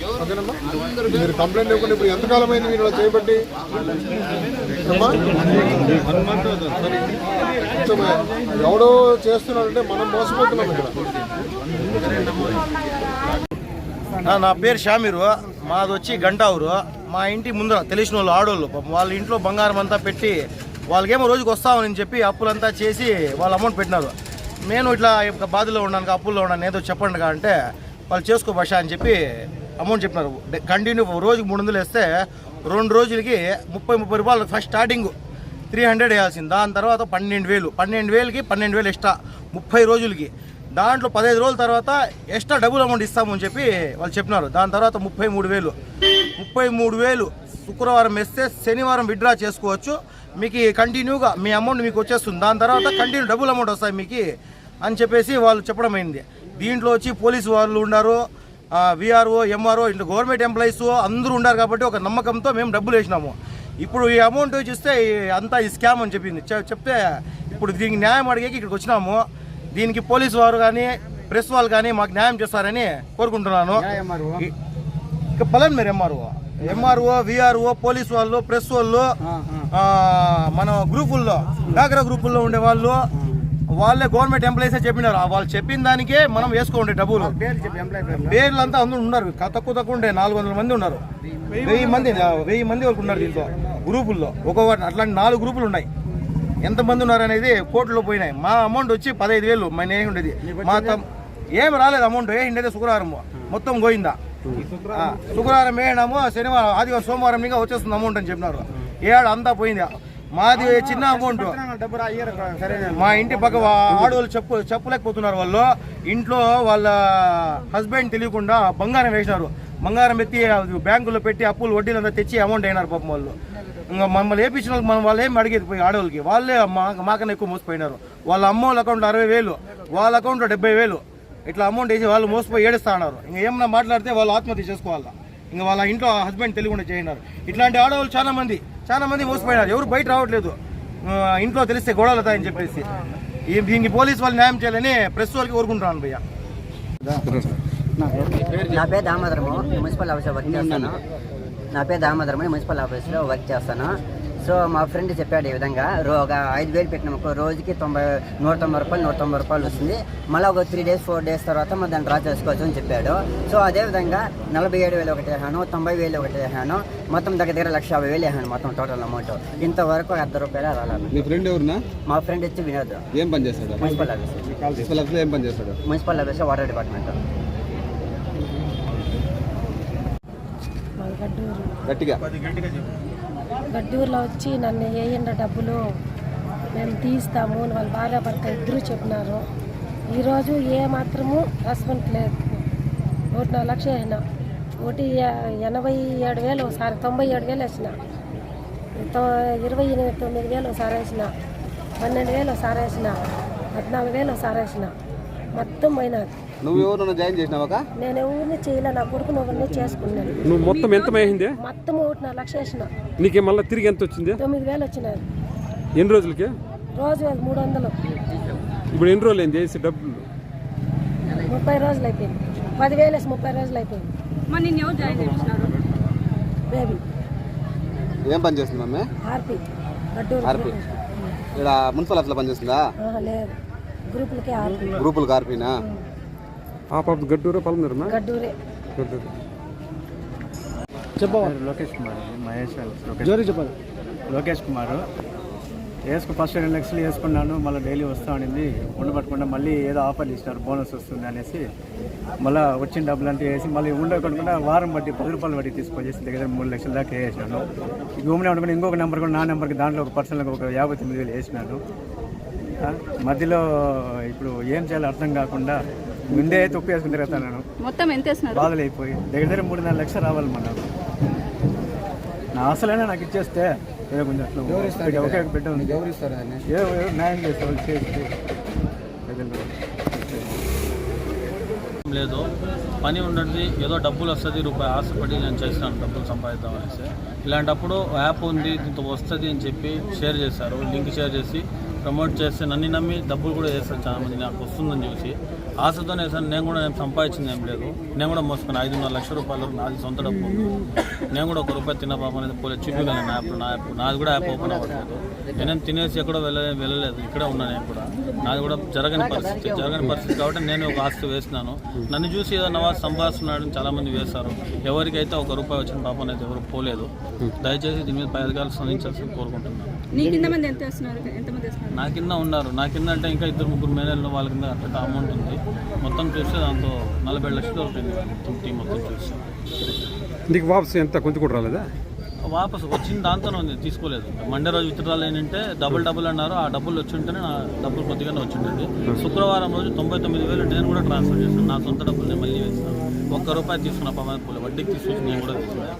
మీరు కంప్లైంట్ ఇవ్వకుండా ఇప్పుడు ఎంతకాలం అయింది మీరు ఇలా చేయబట్టి? ఎవడో చేస్తున్నాడంటే మనం మోసపోతున్నాం ఇక్కడ. నా పేరు షామీరు. మాది వచ్చి గంటావురు. మా ఇంటి ముందర తెలిసిన వాళ్ళు ఆడోళ్ళు పాపం వాళ్ళ ఇంట్లో బంగారం అంతా పెట్టి వాళ్ళకేమో రోజుకి వస్తామని చెప్పి అప్పులంతా చేసి వాళ్ళు అమౌంట్ పెట్టినారు. నేను ఇట్లా బాధలో ఉన్నాను అప్పుల్లో ఉన్నాను ఏదో చెప్పండి అంటే వాళ్ళు చేసుకో భాష అని చెప్పి అమౌంట్ చెప్పినారు. కంటిన్యూ రోజుకి మూడు వందలు వేస్తే రెండు రోజులకి ముప్పై ముప్పై రూపాయలు ఫస్ట్ స్టార్టింగ్. త్రీ హండ్రెడ్ వేయాల్సింది. దాని తర్వాత పన్నెండు వేలు. పన్నెండు వేలకి పన్నెండు వేలు ఎక్స్ట్రా. ముప్పై రోజులకి. దాంట్లో పదహైదు రోజుల తర్వాత ఎక్స్ట్రా డబుల్ అమౌంట్ ఇస్తామని చెప్పి వాళ్ళు చెప్పినారు. దాని తర్వాత ముప్పై మూడు వేలు. ముప్పై మూడు వేలు శుక్రవారం వేస్తే శనివారం విత్డ్రా చేసుకోవచ్చు. మీకు కంటిన్యూగా మీ అమౌంట్ మీకు వచ్చేస్తుంది. దాని తర్వాత కంటిన్యూ డబుల్ అమౌంట్ వస్తాయి మీకు అని చెప్పేసి వాళ్ళు చెప్పడం అయింది. దీంట్లో వచ్చి పోలీసు వాళ్ళు ఉన్నారు. విఆర్ఓ ఎంఆర్ఓ ఇట్లా గవర్నమెంట్ ఎంప్లాయీస్ అందరూ ఉన్నారు కాబట్టి ఒక నమ్మకంతో మేము డబ్బులు వేసినాము. ఇప్పుడు ఈ అమౌంట్ చూస్తే అంతా ఈ స్కామ్ అని చెప్పింది. చెప్తే ఇప్పుడు దీనికి న్యాయం అడిగేకి ఇక్కడికి వచ్చినాము. దీనికి పోలీసు వారు కానీ ప్రెస్ వాళ్ళు కానీ మాకు న్యాయం చేస్తారని కోరుకుంటున్నాను. ఇక పలన్ మీరు ఎంఆర్ఓ ఎంఆర్ఓ విఆర్ఓ పోలీస్ వాళ్ళు ప్రెస్ వాళ్ళు మన గ్రూపుల్లో డాగ్రా గ్రూపుల్లో ఉండే వాళ్ళు వాళ్ళే గవర్నమెంట్ ఎంప్లాయీసే చెప్పినారు. వాళ్ళు చెప్పిన దానికే మనం వేసుకోండి డబ్బులు. పేర్లు అంతా అందరూ ఉన్నారు తక్కువ తక్కువ ఉండే నాలుగు వందల మంది ఉన్నారు. వెయ్యి మంది వెయ్యి మంది వరకు ఉన్నారు దీంట్లో. గ్రూపుల్లో. ఒక్కొక్క అట్లాంటి నాలుగు గ్రూపులు ఉన్నాయి. ఎంతమంది ఉన్నారు అనేది కోర్టులో పోయినాయి. మా అమౌంట్ వచ్చి పదహైదు వేలు. మా నేను ఉండేది. మా ఏమి రాలేదు అమౌంట్. ఏ ఉండేది? శుక్రవారం మొత్తం పోయిందా? శుక్రవారం వేయడము శనివారం ఆదివారం సోమవారం ఇంకా వచ్చేస్తుంది అమౌంట్ అని చెప్పినారు. ఏడు అంతా పోయింది. మాది చిన్న అమౌంట్. మా ఇంటి పక్క ఆడవాళ్ళు చెప్పు చెప్పలేకపోతున్నారు వాళ్ళు. ఇంట్లో వాళ్ళ హస్బెండ్ తెలియకుండా బంగారం వేసినారు. బంగారం ఎత్తి బ్యాంకులో పెట్టి అప్పులు వడ్డీలంతా తెచ్చి అమౌంట్ అయినారు పాపం వాళ్ళు. ఇంకా మమ్మల్ని వేపించిన మనం వాళ్ళు ఏమి అడిగేది పోయి ఆడవాళ్ళకి వాళ్ళే మా మాకన్నా ఎక్కువ మోసపోయినారు. వాళ్ళ అమ్మ వాళ్ళ అకౌంట్లో అరవై వేలు వాళ్ళ అకౌంట్లో డెబ్బై వేలు. ఇట్లా అమౌంట్ వేసి వాళ్ళు మోసపోయి ఏడుస్తా ఉన్నారు ఇంకా ఏమన్నా మాట్లాడితే వాళ్ళు ఆత్మహత్య చేసుకోవాలా? ఇంకా వాళ్ళ ఇంట్లో హస్బెండ్ తెలియకుండా చేయన్నారు. ఇట్లాంటి ఆడవాళ్ళు చాలా మంది. చాలా మంది మోసపోయినారు. ఎవరు బయట రావట్లేదు. ఇంట్లో తెలిస్తే గొడవలు అవుతాయని చెప్పేసి. దీనికి పోలీస్ వాళ్ళు న్యాయం చేయాలని ప్రెస్ వాళ్ళకి కోరుకుంటున్నాను భయ్య. నా పేరు దామోదరము. మున్సిపల్ ఆఫీస్లో వర్క్ చేస్తాను. నా పేరు దామోదరము. మున్సిపల్ ఆఫీస్లో వర్క్ చేస్తాను. సో మా ఫ్రెండ్ చెప్పాడు ఈ విధంగా రో ఒక ఐదు వేలు పెట్టిన ఒక రోజుకి తొంభై నూట తొంభై రూపాయలు నూట తొంభై రూపాయలు వస్తుంది. మళ్ళీ ఒక త్రీ డేస్ ఫోర్ డేస్ తర్వాత మనం దాన్ని డ్రా చేసుకోవచ్చు అని చెప్పాడు. సో అదేవిధంగా నలభై ఏడు వేలు ఒకటి వేసాను తొంభై వేలు ఒకటి వేసాను మొత్తం దగ్గర దగ్గర లక్ష యాభై వేలు వేసాను మొత్తం టోటల్ అమౌంట్ ఇంతవరకు అర్ధ రూపాయలు రాలేదు. మీ ఫ్రెండ్ ఎవరునా మా ఫ్రెండ్ వచ్చి వినోద్. ఏం పని చేస్తాడు? మున్సిపల్ ఆఫీస్ మున్సిపల్ ఆఫీస్లో ఏం పని చేస్తాడు? Municipal office water department. Gadduru గట్టిగా గడ్డూరులో వచ్చి నన్ను వేయండి డబ్బులు మేము తీస్తాము అని వాళ్ళ భార్య భర్త ఇద్దరు చెప్పినారు. ఈరోజు ఏ మాత్రము రెస్పాన్స్ లేదు. ఒకటి నాలుగు లక్షలు వేసిన ఒకటి ఎనభై ఏడు వేలు ఒకసారి తొంభై ఏడు వేలు వేసిన. తొ- ఇరవై ఎనిమిది తొమ్మిది వేలు ఒకసారి వేసిన. పన్నెండు వేలు ఒకసారి వేసిన. పద్నాలుగు వేలు ఒకసారి వేసిన. మొత్తం పోయినది నువ్వు ఎవరు జాయిన్ చేసినావా? నేను ఎవరిని చేయలే నా కొడుకుని ఒకరిని చేసుకున్నాను నువ్వు మొత్తం ఎంత అయింది మొత్తం ఒకటి నాలుగు లక్షలు వేసిన. నీకే మళ్ళీ తిరిగి ఎంత వచ్చింది? తొమ్మిది వేలు వచ్చినాయి. ఎన్ని రోజులకి? రోజు మూడు వందలు. ఇప్పుడు ఎన్ని రోజులు అయింది చేసి డబ్బులు? ముప్పై రోజులు అయిపోయింది. పదివేలు వేసి ముప్పై రోజులు అయిపోయింది. మరి నిన్ను ఎవరు జాయిన్ చేయించినారు బేబీ. ఏం పని చేస్తుంది మమ్మీ? ఆర్పి. ఇక్కడ మున్సిపల్ ఆఫీస్లో పని చేస్తుందా? ఆహా, లేదు. గ్రూపులకి ఆర్పి. గ్రూపులు కార్పినా ఆ పాప గడ్డూరు గడ్డూరే. గడ్డూరు. లోకేష్ కుమార్ మహేష్ జోరి చెప్పాలి. లోకేష్ కుమార్. వేసుకు ఫస్ట్ రెండు లక్షలు వేసుకున్నాను మళ్ళీ డైలీ వస్తూ ఉండింది. ఉండబట్టకుండా మళ్ళీ ఏదో ఆఫర్లు ఇచ్చినారు బోనస్ వస్తుంది అనేసి. మళ్ళీ వచ్చిన డబ్బులు అంతా వేసి మళ్ళీ ఉండకుండా వారం బట్టి పది రూపాయలు బట్టి తీసుకొచ్చేసి దగ్గర మూడు లక్షల దాకా వేసాను. గూమినే ఉండకుండా ఇంకొక నెంబర్ కూడా నా నెంబర్కి దాంట్లో ఒక పర్సనల్గా ఒక యాభై తొమ్మిది వేలు వేసినాను. మధ్యలో ఇప్పుడు ఏం చేయాలో అర్థం కాకుండా ముందే తొక్కు వేసుకుని తిరుగుతాను మొత్తం ఎంత వేసినారు బాధలు అయిపోయి. దగ్గర దగ్గర మూడు నాలుగు లక్షలు రావాలి మన. నా అసలైనా నాకు ఇచ్చేస్తే. ఏదో కొంచెం అట్లా ఒకే బిడ్డ ఉంది చేస్తే లేదు. పని ఉండదు ఏదో డబ్బులు వస్తుంది రూపాయి ఆశపడి నేను చేసినాను డబ్బులు సంపాదిద్దాం అనేసి. ఇలాంటప్పుడు యాప్ ఉంది దీంతో వస్తుంది అని చెప్పి షేర్ చేశారు. లింక్ షేర్ చేసి ప్రమోట్ చేస్తే నన్ను నమ్మి డబ్బులు కూడా వేస్తారు చాలా మంది నాకు వస్తుందని చూసి. ఆశతోనే నేను కూడా నేను సంపాదించింది ఏం లేదు. నేను కూడా మోసుకుని ఐదున్నర లక్షల రూపాయలు నాది సొంత డబ్బు. నేను కూడా ఒక రూపాయి తిన్న పాప అనేది పోలేదు చూపించలేను నా యాప్ నా యాప్. నాది కూడా యాప్ ఓపెన్ అవ్వట్లేదు. నేనేం తినేసి ఎక్కడో వెళ్ళలే వెళ్ళలేదు. ఇక్కడే ఉన్నా నేను కూడా. నాది కూడా జరగని పరిస్థితి జరగని పరిస్థితి కాబట్టి నేను ఒక ఆస్తి వేసినాను. నన్ను చూసి ఏదో నవాజ్ సంపాదిస్తున్నాడు చాలామంది వేశారు. ఎవరికైతే ఒక రూపాయి వచ్చిన పాపం అనేది ఎవరు పోలేదు. దయచేసి దీని మీద పై అధికారులు స్పందించాల్సి కోరుకుంటున్నాను. నీ కింద ఉన్నారు. నా కింద అంటే ఇంకా ఇద్దరు ముగ్గురు మేనేజర్లు వాళ్ళ కింద అట్ట అమౌంట్ ఉంది మొత్తం చూస్తే దాంతో నలభై లక్షలు దొరికింది మొత్తం టీం మొత్తం చూస్తే. నీకు వాపస్ ఎంత? కొంచెం కూడా రాలేదా? వాపస్ వచ్చిన దాంతోనే ఉంది. తీసుకోలేదు. మండే రోజు విత్డ్రాల్ ఏంటంటే డబుల్ డబుల్ అన్నారు. ఆ డబ్బులు వచ్చి ఉంటేనే నా డబ్బులు కొద్దిగానే వచ్చిండేది శుక్రవారం రోజు తొంభై తొమ్మిది వేలు నేను కూడా ట్రాన్స్ఫర్ చేస్తాను నా సొంత డబ్బులు నేను మళ్ళీ వేస్తాను ఒక్క రూపాయి తీసుకున్న పోలే. వడ్డీకి తీసుకొచ్చి నేను కూడా తీసుకున్నాను